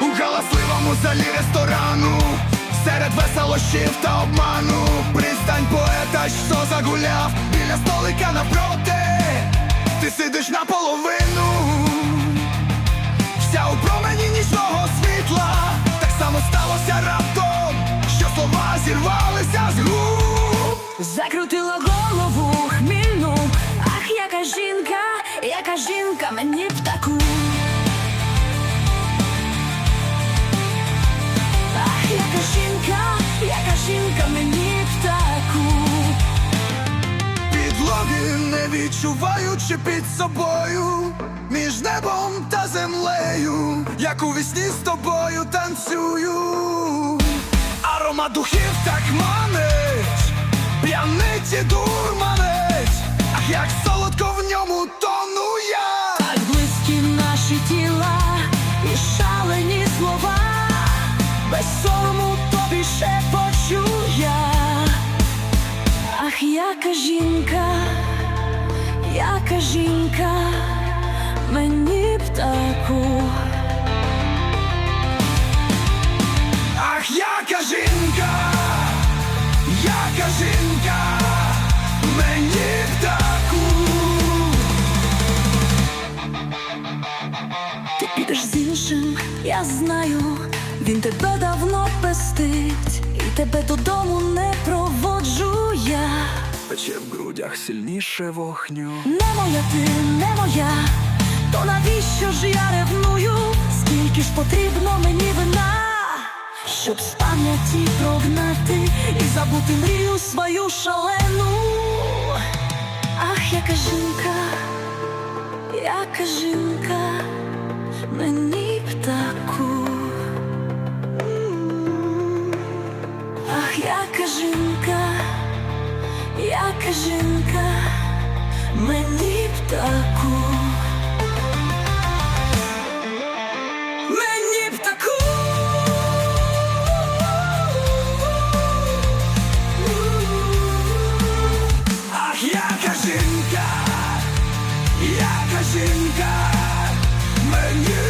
У галасливому залі ресторану Серед веселощів та обману. Пристань поета, що загуляв Біля столика навпроти Закрутила голову хмільну, ах, яка жінка, яка жінка мені б таку. Ах, яка жінка, яка жінка мені б таку. Підлоги не відчуваючи під собою Між небом та землею, як у вісні з тобою танцюю Аромат духів так манить, п'янить і дурманить Ах, як солодко в ньому тону я Так близькі наші тіла і шалені слова, без сорому тобі ще почу я. Ах, яка жінка, яка жінка, мені б таку. Ах, яка жінка, яка жінка, мені Ти підеш з іншим, я знаю, він тебе давно пестить, і тебе додому не проводжу я. Пече в грудях сильніше вогню Не моя ти, не моя, то навіщо ж я ревную? Скільки ж потрібно мені вина, щоб з пам'яті прогнати і забути мрію свою шалену. Ах, яка жінка, яка жінка, мені б таку. Ах, яка жінка, яка жінка. жінка мені.